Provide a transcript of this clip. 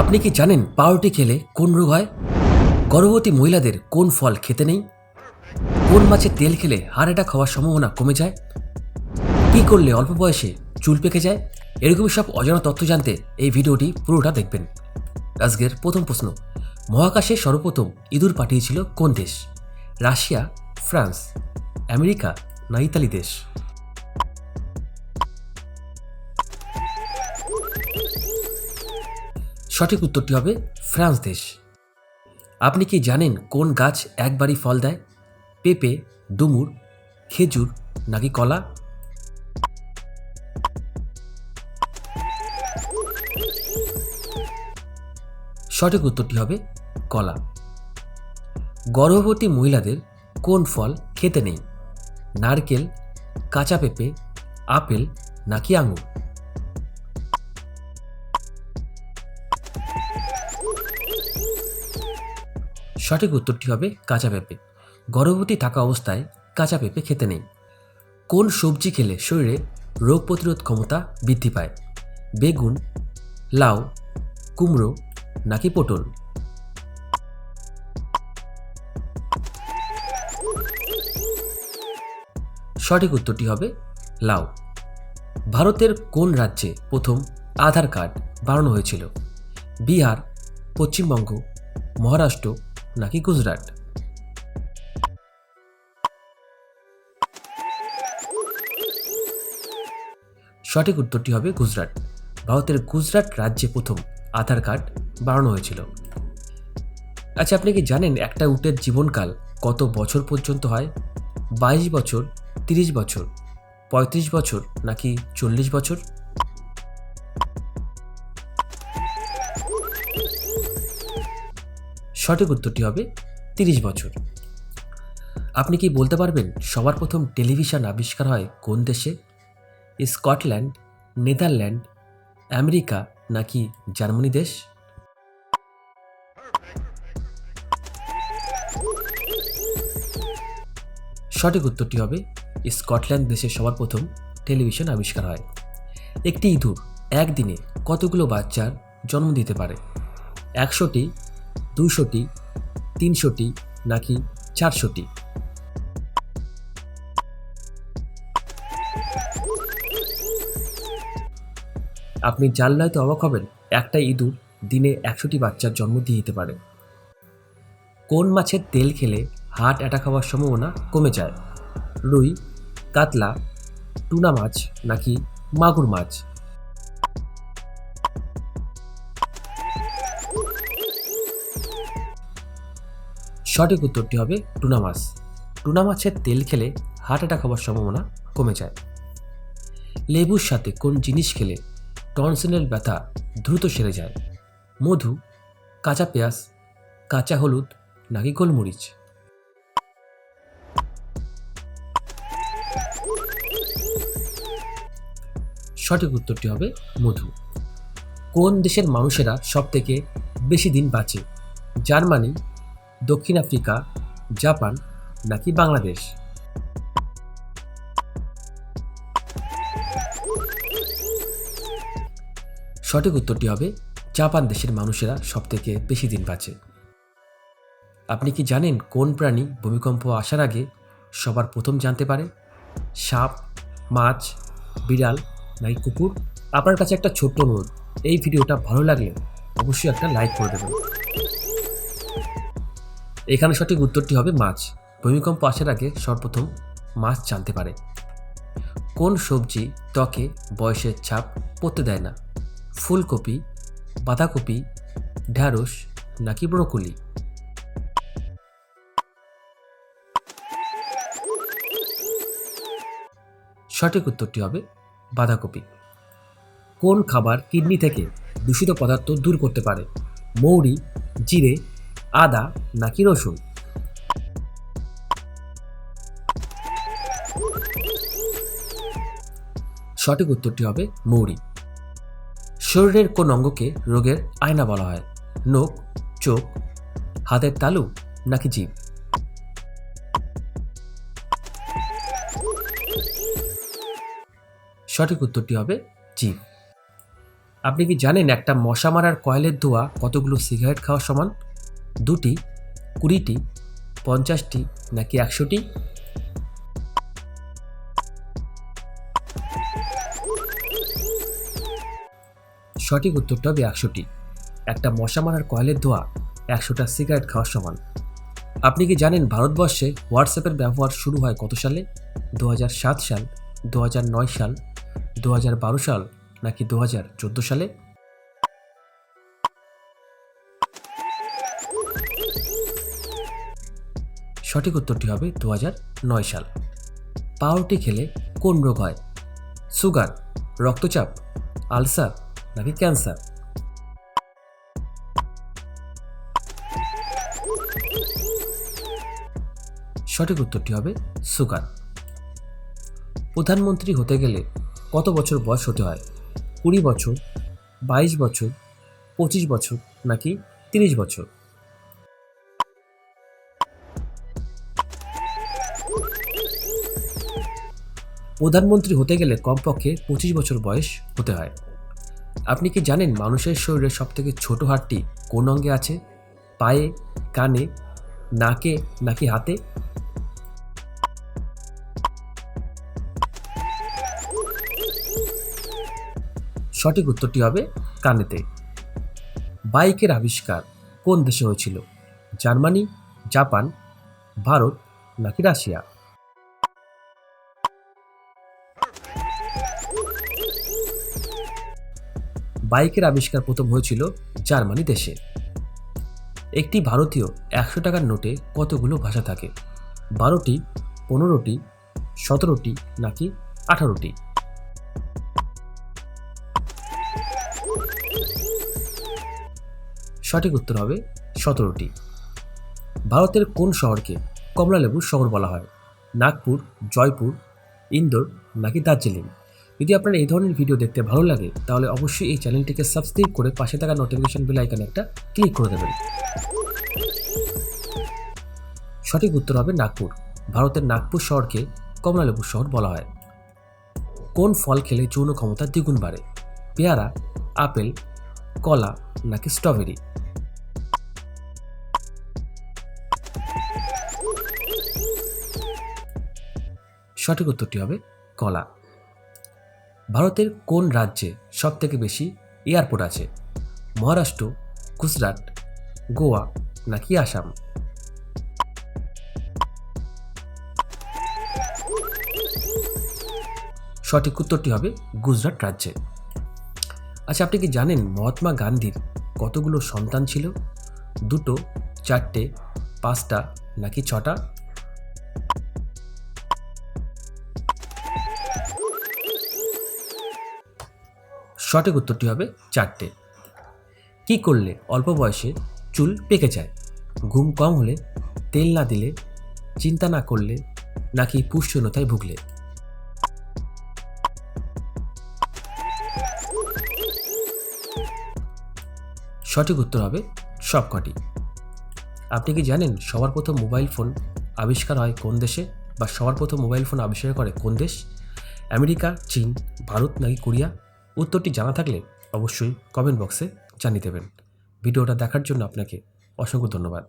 আপনি কি জানেন পাউরুটি খেলে কোন রোগ হয়? গর্ভবতী মহিলাদের কোন ফল খেতে নেই? কোন মাছের তেল খেলে হার্ট অ্যাটাক হওয়ার সম্ভাবনা কমে যায়? কী করলে অল্প বয়সে চুল পেকে যায়? এরকমই সব অজানা তথ্য জানতে এই ভিডিওটি পুরোটা দেখবেন। আজকের প্রথম প্রশ্ন, মহাকাশে সর্বপ্রথম ইঁদুর পাঠিয়েছিল কোন দেশ? রাশিয়া, ফ্রান্স, আমেরিকা না ইতালি দেশ? সঠিক উত্তরটি হবে ফ্রান্স দেশ। আপনি কি জানেন কোন গাছ একবারই ফল দেয়? পেঁপে, ডুমুর, খেজুর নাকি কলা? সঠিক উত্তরটি হবে কলা। গর্ভবতী মহিলাদের কোন ফল খেতে নেই? নারকেল, কাঁচা পেঁপে, আপেল নাকি আঙুর? সঠিক উত্তরটি হবে কাঁচা পেঁপে। গর্ভবতী থাকা অবস্থায় কাঁচা পেঁপে খেতে নেই। কোন সবজি খেলে শরীরে রোগ প্রতিরোধ ক্ষমতা বৃদ্ধি পায়? বেগুন, লাউ, কুমড়ো নাকি পটল? সঠিক উত্তরটি হবে লাউ। ভারতের কোন রাজ্যে প্রথম আধার কার্ড বানানো হয়েছিল? বিহার, পশ্চিমবঙ্গ, মহারাষ্ট্র নাকি গুজরাট? সঠিক উত্তরটি হবে গুজরাট। ভারতের গুজরাট রাজ্যে প্রথম আধার কার্ড বানানো হয়েছিল। আচ্ছা আপনি কি জানেন একটা উটের জীবনকাল কত বছর পর্যন্ত হয়? বাইশ বছর, তিরিশ বছর, পঁয়ত্রিশ বছর নাকি চল্লিশ বছর? সঠিক উত্তরটি হবে তিরিশ বছর। আপনি কি বলতে পারবেন সবার প্রথম টেলিভিশন আবিষ্কার হয় কোন দেশে? স্কটল্যান্ড, নেদারল্যান্ড, আমেরিকা নাকি জার্মানি দেশ? সঠিক উত্তরটি হবে স্কটল্যান্ড দেশে সবার প্রথম টেলিভিশন আবিষ্কার হয়। একটি ইঁদুর একদিনে কতগুলো বাচ্চার জন্ম দিতে পারে? একশোটি দুশোটি তিনশোটি, নাকি চারশোটি? আপনি জানলে তো অবাক হবেন, একটা ইঁদুর দিনে একশোটি বাচ্চার জন্ম দিয়ে দিতে পারে। কোন মাছের তেল খেলে হার্ট অ্যাটাক হওয়ার সম্ভাবনা কমে যায়? রুই, কাতলা, টুনা মাছ, নাকি মাগুর মাছ? সঠিক উত্তরটি হবে টুনা মাছ। টুনা মাছের তেল খেলে হার্ট অ্যাটাক হওয়ার সম্ভাবনা কমে যায়। লেবুর সাথে কোন জিনিস খেলে টনসিলের ব্যথা দ্রুত সেরে যায়? মধু, কাঁচা পেঁয়াজ, কাঁচা হলুদ নাকি গোলমরিচ? সঠিক উত্তরটি হবে মধু। কোন দেশের মানুষেরা সব থেকে বেশি দিন বাঁচে? জার্মানি দক্ষিণ আফ্রিকা, জাপান নাকি বাংলাদেশ? সঠিক উত্তরটি হবে, জাপান দেশের মানুষেরা সব থেকে বেশি দিন বাঁচে। আপনি কি জানেন কোন প্রাণী ভূমিকম্প আসার আগে সবার প্রথম জানতে পারে? সাপ, মাছ, বিড়াল নাকি কুকুর? আপনার কাছে একটা ছোট্ট অনুরোধ, এই ভিডিওটা ভালো লাগলে অবশ্যই একটা লাইক করে দেবেন। এখানে সঠিক উত্তরটি হবে মাছ। ভূমিকম্প আসার আগে সর্বপ্রথম মাছ জানতে পারে। কোন সবজি ত্বকে বয়সের ছাপ পড়তে দেয় না? ফুলকপি, বাঁধাকপি, ঢ্যাঁড়স নাকি ব্রোকলি? সঠিক উত্তরটি হবে বাঁধাকপি। কোন খাবার কিডনি থেকে দূষিত পদার্থ দূর করতে পারে? মৌরি, জিরে আদা নাকি রসুন? সঠিক উত্তরটি হবে মৌরি। শরীরের কোন অঙ্গকে রোগের আয়না বলা হয়? নখ, চোখ, হাতের তালু নাকি জিভ? সঠিক উত্তরটি হবে জিভ। আপনি কি জানেন একটা মশা মারার কয়েলের ধোয়া কতগুলো সিগারেট খাওয়া সমান? দুটি, কুড়িটি, পঞ্চাশটি, নাকি একশোটি? সঠিক উত্তরটা হবে একশোটি। একটা মশা মারার কয়েলের ধোয়া, একশোটা সিগারেট খাওয়ার সমান। আপনি কি জানেন ভারতবর্ষে হোয়াটসঅ্যাপের ব্যবহার শুরু হয় কত সালে? দু সাল দু সাল দু সাল, নাকি দু সালে? সঠিক উত্তরটি হবে দু নয় সাল। পাউরুটি খেলে কোন রোগ হয়? সুগার, রক্তচাপ, আলসার নাকি ক্যান্সার? সঠিক উত্তরটি হবে সুগার। প্রধানমন্ত্রী হতে গেলে কত বছর বয়স হতে হয়? কুড়ি বছর, বাইশ বছর, পঁচিশ বছর নাকি তিরিশ বছর? প্রধানমন্ত্রী হতে গেলে কমপক্ষে পঁচিশ বছর বয়স হতে হয়। আপনি কি জানেন মানুষের শরীরে সবথেকে ছোট হাড়টি কোন অঙ্গে আছে? পায়ে, কানে, নাকে নাকি হাতে? সঠিক উত্তরটি হবে কানেতে। বাইকের আবিষ্কার কোন দেশে হয়েছিল? জার্মানি, জাপান, ভারত নাকি রাশিয়া? বাইকের আবিষ্কার প্রথম হয়েছিল জার্মানি দেশে। একটি ভারতীয় একশো টাকার নোটে কতগুলো ভাষা থাকে? বারোটি, পনেরোটি, সতেরোটি নাকি আঠারোটি? সঠিক উত্তর হবে সতেরোটি। ভারতের কোন শহরকে কমলালেবুর শহর বলা হয়? নাগপুর, জয়পুর, ইন্দোর নাকি দার্জিলিং? যদি আপনার এই ধরনের ভিডিও দেখতে ভালো লাগে, তাহলে অবশ্যই এই চ্যানেলটিকে সাবস্ক্রাইব করে পাশে থাকা নোটিফিকেশন বেল আইকনে একটা ক্লিক করে দেবেন। সঠিক উত্তর হবে নাগপুর। ভারতের নাগপুর শহরকে কমলালেবুর শহর বলা হয়। কোন ফল খেলে যৌন ক্ষমতা দ্বিগুণ বাড়ে? পেয়ারা, আপেল, কলা নাকি স্ট্রবেরি? সঠিক উত্তরটি হবে কলা। ভারতের কোন রাজ্যে সব থেকে বেশি এয়ারপোর্ট আছে? মহারাষ্ট্র, গুজরাট, গোয়া নাকি আসাম? সঠিক উত্তরটি হবে গুজরাট রাজ্যে। আচ্ছা আপনি কি জানেন মহাত্মা গান্ধীর কতগুলো সন্তান ছিল? দুটো, চারটে, পাঁচটা নাকি ছটা? সঠিক উত্তরটি হবে চারটে। কি করলে অল্প বয়সে চুল পেকে যায়? ঘুম কম হলে তেল না দিলে, চিন্তা না করলে নাকি পুষ্যনতায় ভুগলে? সঠিক উত্তর হবে সবকটি। আপনি কি জানেন সবার প্রথম মোবাইল ফোন আবিষ্কার হয় কোন দেশে বা সবার প্রথম মোবাইল ফোন আবিষ্কার করে কোন দেশ? আমেরিকা, চীন, ভারত নাকি কোরিয়া? উত্তরটি জানা থাকলে অবশ্যই কমেন্ট বক্সে জানিয়ে দেবেন। ভিডিওটা দেখার জন্য আপনাকে অসংখ্য ধন্যবাদ।